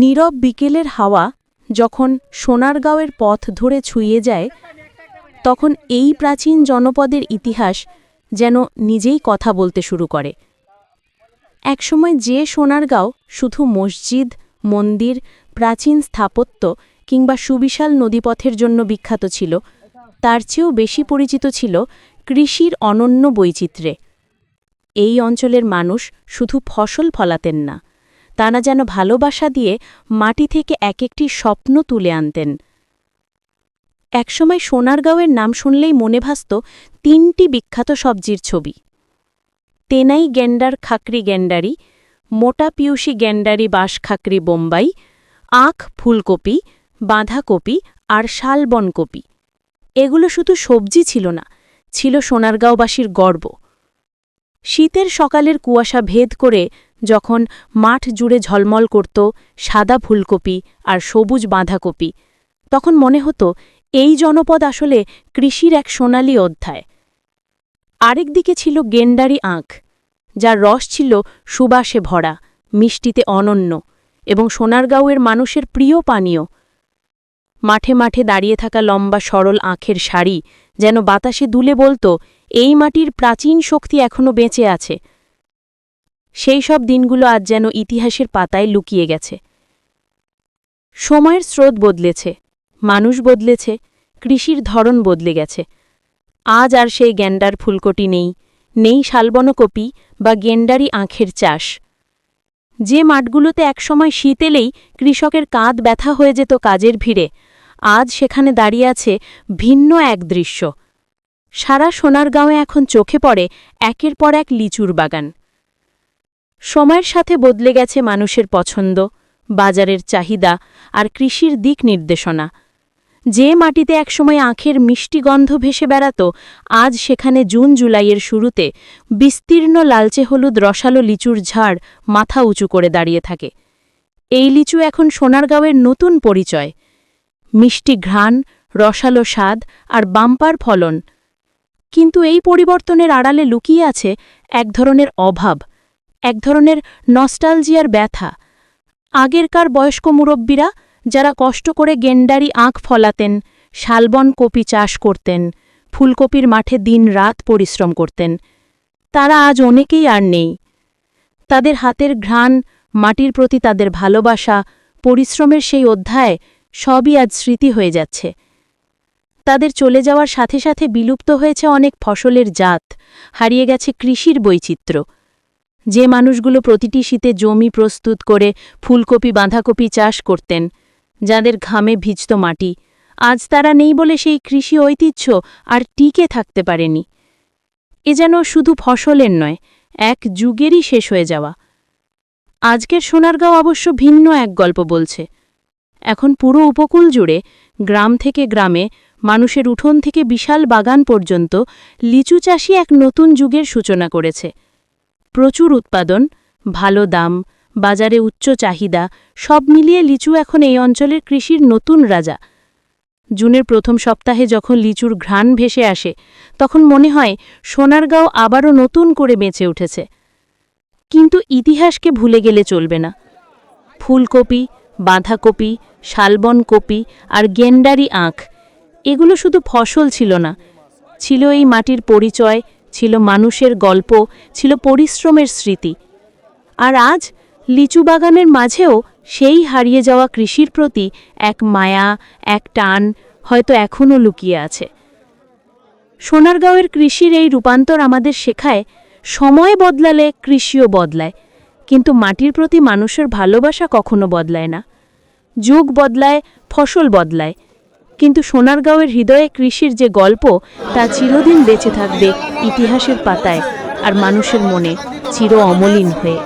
নীরব বিকেলের হাওয়া যখন সোনারগাঁওয়ের পথ ধরে ছুঁয়ে যায়, তখন এই প্রাচীন জনপদের ইতিহাস যেন নিজেই কথা বলতে শুরু করে। একসময় যে সোনারগাঁও শুধু মসজিদ, মন্দির, প্রাচীন স্থাপত্য কিংবা সুবিশাল নদীপথের জন্য বিখ্যাত ছিল, তার চেয়েও বেশি পরিচিত ছিল কৃষির অনন্য বৈচিত্র্যে। এই অঞ্চলের মানুষ শুধু ফসল ফলাতেন না তারা যেন ভালোবাসা দিয়ে মাটি থেকে এক একটি স্বপ্ন তুলে আনতেন। একসময় সোনারগাঁওয়ের নাম শুনলেই মনে ভাসত তিনটি বিখ্যাত সবজির ছবি। তেনাই গেন্ডার খাকরি গেন্ডারি, মোটা পিউসি গেন্ডারি বাঁশ খাকরি বোম্বাই, আখ ফুলকপি, বাঁধাকপি আর শালবন কপি। এগুলো শুধু সবজি ছিল না, ছিল সোনারগাঁওবাসীর গর্ব। শীতের সকালের কুয়াশা ভেদ করে যখন মাঠ জুড়ে ঝলমল করত সাদা ফুলকপি আর সবুজ বাঁধাকপি। তখন মনে হতো, এই জনপদ আসলে কৃষির এক সোনালি অধ্যায়। আরেকদিকে ছিল গেন্ডারি আঁখ, যার রস ছিল সুবাসে ভরা, মিষ্টিতে অনন্য এবং সোনারগাঁওয়ের মানুষের প্রিয় পানীয়। মাঠে মাঠে দাঁড়িয়ে থাকা লম্বা সরল আঁখের শাড়ি যেন বাতাসে দুলে বলতো, এই মাটির প্রাচীন শক্তি এখনও বেঁচে আছে। সেই সব দিনগুলো আজ যেন ইতিহাসের পাতায় লুকিয়ে গেছে। সময়ের স্রোত বদলেছে, মানুষ বদলেছে, কৃষির ধরন বদলে গেছে। আজ আর সেই গ্যান্ডার ফুলকটি নেই নেই শালবনকপি বা গেন্ডারি আঁখের চাষ। যে মাঠগুলোতে একসময় শীত এলেই কৃষকের কাঁধ ব্যথা হয়ে যেত কাজের ভিড়ে, আজ সেখানে দাঁড়িয়ে আছে ভিন্ন এক দৃশ্য। সারা সোনারগাঁওয়ে এখন চোখে পড়ে একের পর এক লিচুর বাগান। সময়ের সাথে বদলে গেছে মানুষের পছন্দ, বাজারের চাহিদা আর কৃষির দিক নির্দেশনা। যে মাটিতে একসময় আখের মিষ্টি গন্ধ ভেসে বেড়াত, আজ সেখানে জুন জুলাইয়ের শুরুতে বিস্তীর্ণ লালচে হলুদ রসালো লিচুর ঝাড় মাথা উঁচু করে দাঁড়িয়ে থাকে। এই লিচু এখন সোনারগাঁওয়ের নতুন পরিচয়। মিষ্টি ঘ্রাণ, রসালো স্বাদ আর বাম্পার ফলন। কিন্তু এই পরিবর্তনের আড়ালে লুকিয়ে আছে এক ধরনের অভাব। এক ধরনের নস্টালজিয়ার ব্যথা। আগেরকার বয়স্ক মুরব্বীরা যারা কষ্ট করে গেন্ডারি আঁখ ফলাতেন, শালবন কপি চাষ করতেন, ফুলকপির মাঠে দিন রাত পরিশ্রম করতেন, তারা আজ অনেকেই আর নেই। তাদের হাতের ঘ্রাণ, মাটির প্রতি তাদের ভালোবাসা, পরিশ্রমের সেই অধ্যায় সবই আজ স্মৃতি হয়ে যাচ্ছে। তাদের চলে যাওয়ার সাথে সাথে বিলুপ্ত হয়েছে অনেক ফসলের জাত, হারিয়ে গেছে কৃষির বৈচিত্র্য। যে মানুষগুলো প্রতিটি শীতে জমি প্রস্তুত করে ফুলকপি, বাঁধাকপি চাষ করতেন, যাদের ঘামে ভিজত মাটি। আজ তারা নেই বলে সেই কৃষি ঐতিহ্য আর টিকে থাকতে পারেনি। এ যেন শুধু ফসলের নয়, এক যুগেরই শেষ হয়ে যাওয়া। আজকের সোনারগাঁও অবশ্য ভিন্ন এক গল্প বলছে। এখন পুরো উপকূল জুড়ে, গ্রাম থেকে গ্রামে, মানুষের উঠোন থেকে বিশাল বাগান পর্যন্ত লিচু চাষি এক নতুন যুগের সূচনা করেছে। প্রচুর উৎপাদন, ভালো দাম, বাজারে উচ্চ চাহিদা, সব মিলিয়ে লিচু এখন এই অঞ্চলের কৃষির নতুন রাজা। জুনের প্রথম সপ্তাহে যখন লিচুর ঘ্রাণ ভেসে আসে, তখন মনে হয় সোনারগাঁও আবারও নতুন করে বেঁচে উঠেছে। কিন্তু ইতিহাসকে ভুলে গেলে চলবে না। ফুলকপি, বাঁধাকপি, শালবন কপি আর গেন্ডারি আঁখ, এগুলো শুধু ফসল ছিল না, ছিল এই মাটির পরিচয় ছিল মানুষের গল্প, ছিল পরিশ্রমের স্মৃতি। আর আজ লিচু বাগানের মাঝেও সেই হারিয়ে যাওয়া কৃষির প্রতি এক মায়া, এক টান হয়তো এখনও লুকিয়ে আছে। সোনারগাঁওয়ের কৃষির এই রূপান্তর আমাদের শেখায়, সময় বদলালে কৃষিও বদলায়, কিন্তু মাটির প্রতি মানুষের ভালোবাসা কখনো বদলায় না। যুগ বদলায়, ফসল বদলায় কিন্তু সোনারগাঁওয়ের হৃদয়ে কৃষির যে গল্প, তা চিরদিন বেঁচে থাকবে ইতিহাসের পাতায় আর মানুষের মনে চির অমলিন হয়ে।